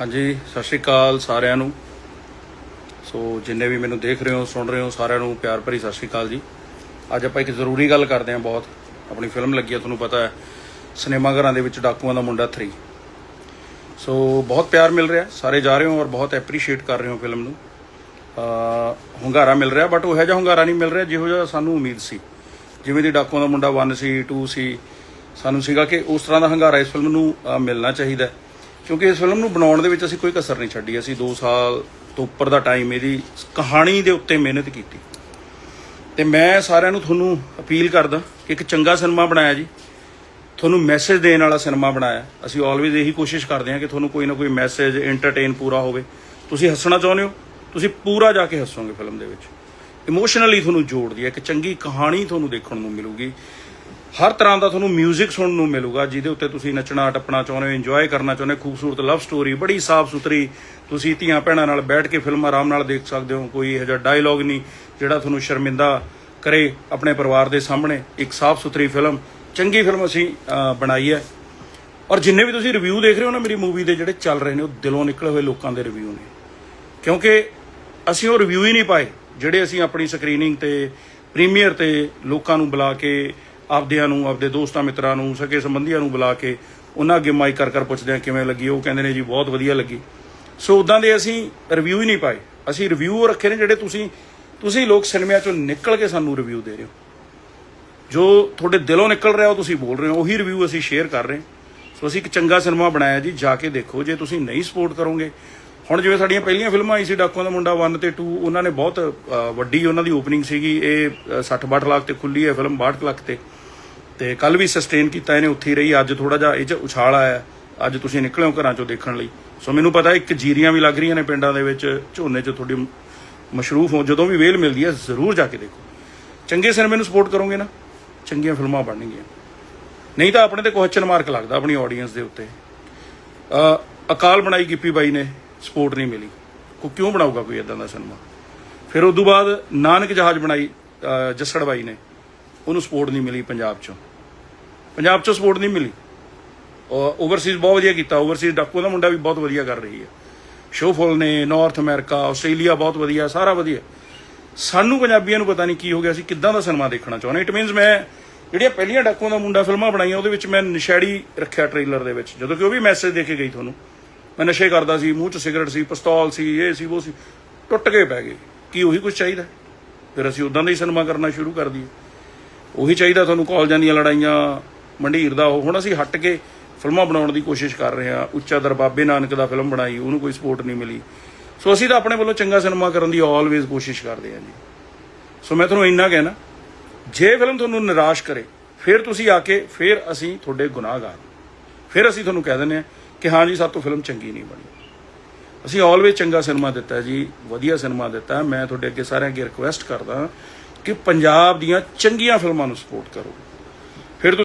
ਹਾਂਜੀ, ਸਤਿ ਸ਼੍ਰੀ ਅਕਾਲ ਸਾਰਿਆਂ ਨੂੰ। ਸੋ ਜਿੰਨੇ ਵੀ ਮੈਨੂੰ ਦੇਖ ਰਹੇ ਹੋ, ਸੁਣ ਰਹੇ ਹੋ, ਸਾਰਿਆਂ ਨੂੰ ਪਿਆਰ ਭਰੀ ਸਤਿ ਸ਼੍ਰੀ ਅਕਾਲ ਜੀ। ਅੱਜ ਆਪਾਂ ਇੱਕ ਜ਼ਰੂਰੀ ਗੱਲ ਕਰਦੇ ਹਾਂ ਬਹੁਤ। ਆਪਣੀ ਫਿਲਮ ਲੱਗੀ ਹੈ ਤੁਹਾਨੂੰ ਪਤਾ ਹੈ, ਸਿਨੇਮਾ ਘਰਾਂ ਦੇ ਵਿੱਚ ਡਾਕੂਆਂ ਦਾ ਮੁੰਡਾ 3 ਸੋ ਬਹੁਤ ਪਿਆਰ ਮਿਲ ਰਿਹਾ, ਸਾਰੇ ਜਾ ਰਹੇ ਹੋ ਔਰ ਬਹੁਤ ਐਪਰੀਸ਼ੀਏਟ ਕਰ ਰਹੇ ਹੋ ਫਿਲਮ ਨੂੰ। ਅ ਹੁੰਗਾਰਾ ਮਿਲ ਰਿਹਾ ਬਟ ਉਹ ਜਿਹਾ ਹੁੰਗਾਰਾ ਨਹੀਂ ਮਿਲ ਰਿਹਾ ਜਿਹੋ ਜਿਹਾ ਸਾਨੂੰ ਉਮੀਦ ਸੀ। ਜਿਵੇਂ ਦੀ ਡਾਕੂਆਂ ਦਾ ਮੁੰਡਾ 1 ਸੀ 2 ਸੀ, ਸਾਨੂੰ ਸੀਗਾ ਕਿ ਉਸ ਤਰ੍ਹਾਂ ਦਾ ਹੰਗਾਰਾ ਇਸ ਫਿਲਮ ਨੂੰ ਮਿਲਣਾ ਚਾਹੀਦਾ ਹੈ। ਕਿਉਂਕਿ ਇਸ ਫਿਲਮ ਨੂੰ ਬਣਾਉਣ ਦੇ ਵਿੱਚ ਅਸੀਂ ਕੋਈ ਕਸਰ ਨਹੀਂ ਛੱਡੀ। ਅਸੀਂ 2 ਸਾਲ ਤੋਂ ਉੱਪਰ ਦਾ ਟਾਈਮ ਇਹਦੀ ਕਹਾਣੀ ਦੇ ਉੱਤੇ ਮਿਹਨਤ ਕੀਤੀ। ਤੇ ਮੈਂ ਸਾਰਿਆਂ ਨੂੰ ਤੁਹਾਨੂੰ ਅਪੀਲ ਕਰਦਾ ਕਿ ਇੱਕ ਚੰਗਾ ਸਿਨੇਮਾ ਬਣਾਇਆ ਜੀ। ਤੁਹਾਨੂੰ ਮੈਸੇਜ ਦੇਣ ਵਾਲਾ ਸਿਨੇਮਾ ਬਣਾਇਆ। ਅਸੀਂ ਆਲਵੇਜ਼ ਇਹੀ ਕੋਸ਼ਿਸ਼ ਕਰਦੇ ਹਾਂ ਕਿ ਤੁਹਾਨੂੰ ਕੋਈ ਨਾ ਕੋਈ ਮੈਸੇਜ ਐਂਟਰਟੇਨ ਪੂਰਾ ਹੋਵੇ। ਤੁਸੀਂ ਹੱਸਣਾ ਚਾਹੁੰਦੇ ਹੋ, ਤੁਸੀਂ ਪੂਰਾ ਜਾ ਕੇ ਹੱਸੋਗੇ ਫਿਲਮ ਦੇ ਵਿੱਚ। ਇਮੋਸ਼ਨਲੀ ਤੁਹਾਨੂੰ ਜੋੜਦੀ ਹੈ, ਇੱਕ ਚੰਗੀ ਕਹਾਣੀ ਤੁਹਾਨੂੰ ਦੇਖਣ ਨੂੰ ਮਿਲੂਗੀ। ਹਰ ਤਰ੍ਹਾਂ ਦਾ ਤੁਹਾਨੂੰ 뮤직 ਸੁਣਨ ਨੂੰ ਮਿਲੂਗਾ, ਜਿਹਦੇ ਉੱਤੇ ਤੁਸੀਂ ਨੱਚਣਾ ਟੱਪਣਾ ਚਾਹੁੰਦੇ ਹੋ ਇੰਜੋਏ ਕਰਨਾ ਚਾਹੁੰਦੇ ਹੋ, ਖੂਬਸੂਰਤ ਲਵ ਸਟੋਰੀ ਬੜੀ ਸਾਫ਼ ਸੁਥਰੀ ਤੁਸੀਂ ਧੀਆਂ ਭੈਣਾਂ ਨਾਲ ਬੈਠ ਕੇ ਫਿਲਮ ਆਰਾਮ ਨਾਲ ਦੇਖ ਸਕਦੇ ਹੋ, ਕੋਈ ਇਹੋ ਜਿਹਾ ਡਾਇਲੌਗ ਨਹੀਂ ਜਿਹੜਾ ਤੁਹਾਨੂੰ ਸ਼ਰਮਿੰਦਾ ਕਰੇ ਆਪਣੇ ਪਰਿਵਾਰ ਦੇ ਸਾਹਮਣੇ, ਇੱਕ ਸਾਫ਼ ਸੁਥਰੀ ਫਿਲਮ, ਚੰਗੀ ਫਿਲਮ ਅਸੀਂ ਬਣਾਈ ਹੈ। ਔਰ ਜਿੰਨੇ ਵੀ ਤੁਸੀਂ ਰਿਵਿਊ ਦੇਖ ਰਹੇ ਹੋ ਨਾ ਮੇਰੀ ਮੂਵੀ ਦੇ ਜਿਹੜੇ ਚੱਲ ਰਹੇ ਨੇ, ਉਹ ਦਿਲੋਂ ਨਿਕਲੇ ਹੋਏ ਲੋਕਾਂ ਦੇ ਰਿਵਿਊ ਨੇ। ਕਿਉਂਕਿ ਅਸੀਂ ਉਹ ਰਿਵਿਊ ਹੀ ਨਹੀਂ ਪਾਏ, ਜਿਹੜੇ ਅਸੀਂ ਆਪਣੀ ਸਕਰੀਨਿੰਗ ਤੇ ਪ੍ਰੀਮੀਅਰ ਤੇ ਲੋਕਾਂ ਨੂੰ ਬੁਲਾ ਕੇ ਆਪਦਿਆਂ ਨੂੰ, ਆਪਦੇ ਦੋਸਤਾਂ ਮਿੱਤਰਾਂ ਨੂੰ, ਸਕੇ ਸੰਬੰਧੀਆਂ ਨੂੰ ਬੁਲਾ ਕੇ ਉਹਨਾਂ ਅੱਗੇ ਮਾਈਕ ਕਰ ਕਰ ਪੁੱਛਦੇ ਆ ਕਿਵੇਂ ਲੱਗੀ, ਉਹ ਕਹਿੰਦੇ ਨੇ ਜੀ ਬਹੁਤ ਵਧੀਆ ਲੱਗੀ। ਸੋ ਉਦਾਂ ਦੇ ਅਸੀਂ ਰਿਵਿਊ ਹੀ ਨਹੀਂ ਪਾਏ। ਅਸੀਂ ਰਿਵਿਊ ਰੱਖੇ ਨੇ ਜਿਹੜੇ ਤੁਸੀਂ ਤੁਸੀਂ ਲੋਕ ਸਿਨੇਮਿਆਂ ਚੋਂ ਨਿਕਲ ਕੇ ਸਾਨੂੰ ਰਿਵਿਊ ਦੇ ਰਹੇ ਹੋ। ਜੋ ਤੁਹਾਡੇ ਦਿਲੋਂ ਨਿਕਲ ਰਿਹਾ ਉਹ ਤੁਸੀਂ ਬੋਲ ਰਹੇ ਹੋ, ਉਹੀ ਰਿਵਿਊ ਅਸੀਂ ਸ਼ੇਅਰ ਕਰ ਰਹੇ ਹਾਂ। ਸੋ ਅਸੀਂ ਇੱਕ ਚੰਗਾ ਸਿਨੇਮਾ ਬਣਾਇਆ ਜੀ, ਜਾ ਕੇ ਦੇਖੋ। ਜੇ ਤੁਸੀਂ ਨਹੀਂ ਸਪੋਰਟ ਕਰੋਗੇ ਹੁਣ ਜਿਵੇਂ ਸਾਡੀਆਂ ਪਹਿਲੀਆਂ ਫਿਲਮਾਂ ਆਈ ਸੀ ਡਾਕੂਆਂ ਦਾ ਮੁੰਡਾ 1 ਤੇ 2 ਉਹਨਾਂ ਨੇ ਬਹੁਤ ਵੱਡੀ ਉਹਨਾਂ ਦੀ ਓਪਨਿੰਗ ਸੀਗੀ। ਇਹ 60 62 ਲੱਖ ਤੇ ਖੁੱਲੀ ਹੈ ਫਿਲਮ 62 ਲੱਖ ਤੇ। ਤੇ ਕੱਲ ਵੀ ਸਸਟੇਨ ਕੀਤਾ ਇਹਨੇ, ਉੱਥੇ ਹੀ ਰਹੀ। ਅੱਜ ਥੋੜਾ ਜਿਹਾ ਇਹ ਚ ਉਛਾਲ ਆਇਆ ਅੱਜ ਤੁਸੀਂ ਨਿਕਲੇ ਘਰਾਂ ਚੋਂ ਦੇਖਣ ਲਈ। ਸੋ ਮੈਨੂੰ ਪਤਾ ਇੱਕ ਜੀਰੀਆਂ ਵੀ ਲੱਗ ਰਹੀਆਂ ਨੇ ਪਿੰਡਾਂ ਦੇ ਵਿੱਚ। ਝੋਨੇ 'ਚ ਤੁਹਾਡੀ ਮਸ਼ਰੂਫ ਹੋ ਜਦੋਂ ਵੀ ਵੇਲ ਮਿਲਦੀ ਹੈ, ਜ਼ਰੂਰ ਜਾ ਕੇ ਦੇਖੋ। ਚੰਗੇ ਸਿਨੇਮੇ ਨੂੰ ਸਪੋਰਟ ਕਰੋਗੇ ਨਾ, ਚੰਗੀਆਂ ਫਿਲਮਾਂ ਬਣਨਗੀਆਂ। ਨਹੀਂ ਤਾਂ ਆਪਣੇ ਤੇ ਕੁਐਸਚਨ ਮਾਰਕ ਲੱਗਦਾ ਆਪਣੀ ਆਡੀਅנס ਦੇ ਉੱਤੇ। ਅਕਾਲ ਬਣਾਈ ਗਿੱਪੀ ਬਾਈ ਨੇ। ਸਪੋਰਟ ਨਹੀਂ ਮਿਲੀ। ਕੋ ਕਿਉਂ ਬਣਾਊਗਾ ਕੋਈ ਇਦਾਂ ਦਾ ਸਿਨੇਮਾ? ਫਿਰ ਉਸ ਤੋਂ ਬਾਅਦ ਨਾਨਕ ਜਹਾਜ਼ ਬਣਾਈ ਜੱਸੜ ਬਾਈ ਨੇ। ਉਹਨੂੰ ਸਪੋਰਟ ਨਹੀਂ ਮਿਲੀ ਪੰਜਾਬ ਚੋਂ। ਪੰਜਾਬ ਚੋਂ ਸਪੋਰਟ ਨਹੀਂ ਮਿਲੀ। ਓਵਰਸੀਜ਼ ਬਹੁਤ ਵਧੀਆ ਕੀਤਾ। ਓਵਰਸੀਜ਼ ਡਾਕੂ ਦਾ ਮੁੰਡਾ ਵੀ ਬਹੁਤ ਵਧੀਆ ਕਰ ਰਹੀ ਹੈ। ਸ਼ੋਫੁਲ ਨੇ, ਨਾਰਥ ਅਮਰੀਕਾ, ਆਸਟ੍ਰੇਲੀਆ ਬਹੁਤ ਵਧੀਆ, ਸਾਰਾ ਵਧੀਆ। ਸਾਨੂੰ ਪੰਜਾਬੀਆਂ ਨੂੰ ਪਤਾ ਨਹੀਂ ਕੀ ਹੋ ਗਿਆ ਸੀ, ਕਿੱਦਾਂ ਦਾ ਸਿਨੇਮਾ ਦੇਖਣਾ ਚਾਹੁੰਦੇ। ਇਟ ਮੀਨਸ ਮੈਂ ਜਿਹੜੀਆਂ ਪਹਿਲੀਆਂ ਡਾਕੂਆਂ ਦਾ ਮੁੰਡਾ ਫਿਲਮਾਂ ਬਣਾਈਆਂ, ਉਹਦੇ ਵਿੱਚ ਮੈਂ ਨਸ਼ੈੜੀ ਰੱਖਿਆ ਟ੍ਰੇਲਰ ਦੇ ਵਿੱਚ। ਜਦੋਂ ਕਿ ਉਹ ਵੀ ਮੈਸੇਜ ਦੇ ਕੇ ਗਈ ਤੁਹਾਨੂੰ। ਮੈਂ ਨਸ਼ੇ ਕਰਦਾ ਸੀ, ਮੂੰਹ 'ਚ ਸਿਗਰਟ ਸੀ, ਪਿਸਤੌਲ ਸੀ, ਇਹ ਸੀ, ਉਹ ਸੀ। ਟੁੱਟ ਕੇ ਪੈ ਗਏ। ਕੀ ਉਹੀ ਕੁਝ ਚਾਹੀਦਾ? ਫਿਰ ਅਸੀਂ ਉਦਾਂ ਦਾ ਹੀ ਸਿਨੇਮਾ ਕਰਨਾ ਸ਼ੁਰੂ ਕਰ ਦਈਏ। ਉਹੀ ਚਾਹੀਦਾ ਤੁਹਾਨੂੰ ਕਾਲਜਾਂ ਦੀਆਂ ਲੜਾਈਆਂ, ਮੰਡੀਰ ਦਾ ਉਹ। ਹੁਣ ਅਸੀਂ ਹਟ ਕੇ ਫਿਲਮਾਂ ਬਣਾਉਣ ਦੀ ਕੋਸ਼ਿਸ਼ ਕਰ ਰਹੇ ਹਾਂ। ਉੱਚਾ ਦਰਬਾਬੇ ਨਾਨਕ ਦਾ ਫਿਲਮ ਬਣਾਈ, ਉਹਨੂੰ ਕੋਈ ਸਪੋਰਟ ਨਹੀਂ ਮਿਲੀ। ਸੋ ਅਸੀਂ ਤਾਂ ਆਪਣੇ ਵੱਲੋਂ ਚੰਗਾ ਸਿਨੇਮਾ ਕਰਨ ਦੀ ਆਲਵੇਜ਼ ਕੋਸ਼ਿਸ਼ ਕਰਦੇ ਹਾਂ ਜੀ। ਸੋ ਮੈਂ ਤੁਹਾਨੂੰ ਇੰਨਾ ਕਹਿਣਾ, ਜੇ ਫਿਲਮ ਤੁਹਾਨੂੰ ਨਿਰਾਸ਼ ਕਰੇ, ਫਿਰ ਤੁਸੀਂ ਆ ਕੇ, ਫਿਰ ਅਸੀਂ ਤੁਹਾਡੇ ਗੁਨਾਹਗਾਰ ਫਿਰ ਅਸੀਂ ਤੁਹਾਨੂੰ ਕਹਿ ਦਿੰਦੇ ਹਾਂ ਕਿ ਹਾਂ ਜੀ ਸਾਤੋਂ ਫਿਲਮ ਚੰਗੀ ਨਹੀਂ ਬਣੀ। ਅਸੀਂ ਆਲਵੇਜ਼ ਚੰਗਾ ਸਿਨੇਮਾ ਦਿੱਤਾ ਜੀ, ਵਧੀਆ ਸਿਨੇਮਾ ਦਿੱਤਾ। ਮੈਂ ਤੁਹਾਡੇ ਅੱਗੇ ਸਾਰਿਆਂ ਅੱਗੇ ਰਿਕੁਐਸਟ ਕਰਦਾ ਕਿ ਪੰਜਾਬ ਦੀਆਂ ਚੰਗੀਆਂ ਫਿਲਮਾਂ ਨੂੰ ਸਪੋਰਟ ਕਰੋ।